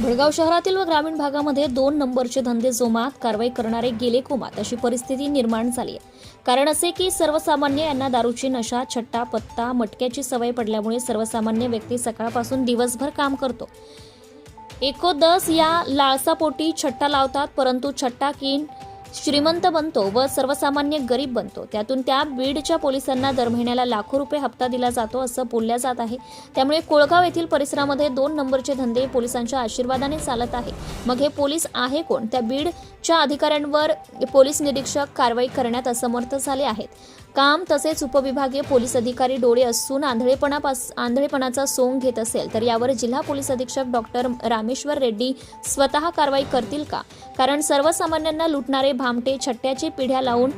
भडगाव शहरातील व ग्रामीण भागामध्ये दोन नंबरचे धंदे जोमात कारवाई करणारे गेले कोमात. अशी परिस्थिती निर्माण झाली आहे. कारण असे की सर्वसामान्य यांना दारूची नशा छट्टा पत्ता मटक्याची सवय पडल्यामुळे सर्वसामान्य व्यक्ती सकाळपासून दिवसभर काम करतो. एकोदस या लाळसापोटी छट्टा लावतात परंतु छट्टा किन श्रीमंत बनतो व सर्वसामान्य गरीब बनतो. त्यातून त्या बीडच्या पोलिसांना दर महिन्याला लाखो रुपये हप्ता दिला जातो असं बोलल्या जात आहे. त्यामुळे कोळगाव येथील परिसरामध्ये दोन नंबरचे धंदे पोलिसांच्या आशीर्वादाने चालत आहे. मग हे पोलीस आहे कोण? त्या बीडच्या अधिकाऱ्यांवर पोलीस निरीक्षक कारवाई करण्यात असमर्थ झाले आहेत. काम तसेच उपविभागीय पोलीस अधिकारी डोळे असून आंधळेपणापास आंधळेपणाचा सोंग घेत असेल तर यावर जिल्हा पोलीस अधीक्षक डॉक्टर रामेश्वर रेड्डी स्वतः कारवाई करतील का? कारण सर्वसामान्यांना लुटणारे भामटे छट्ट्याची पिढ्या लावून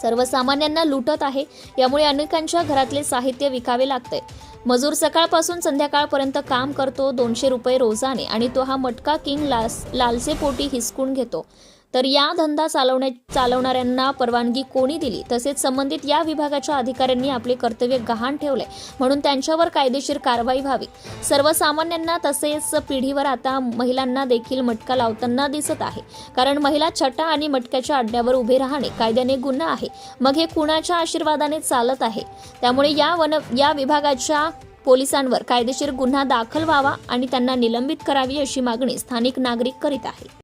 सर्वसामान्यांना लुटत आहे यामुळे अनेकांच्या घरातले साहित्य विकावे लागते. मजूर सकाळपासून संध्याकाळपर्यंत काम करतो दोनशे रुपये रोजाने आणि तो हा मटका किंग लास लालसेपोटी हिसकून घेतो. तर या धंदा चालवण्या चालवणाऱ्यांना परवानगी कोणी दिली? तसेच संबंधित या विभागाच्या अधिकाऱ्यांनी आपले कर्तव्य गहाण ठेवले म्हणून त्यांच्यावर कायदेशीर कारवाई व्हावी. सर्वसामान्यांना तसेच पिढीवर आता महिलांना देखील मटका लावताना दिसत आहे. कारण महिला छटा आणि मटक्याच्या अड्ड्यावर उभे राहणे कायद्याने गुन्हा आहे. मग हे कुणाच्या आशीर्वादाने चालत आहे? त्यामुळे या वन या विभागाच्या पोलिसांवर कायदेशीर गुन्हा दाखल व्हावा आणि त्यांना निलंबित करावी अशी मागणी स्थानिक नागरिक करीत आहेत.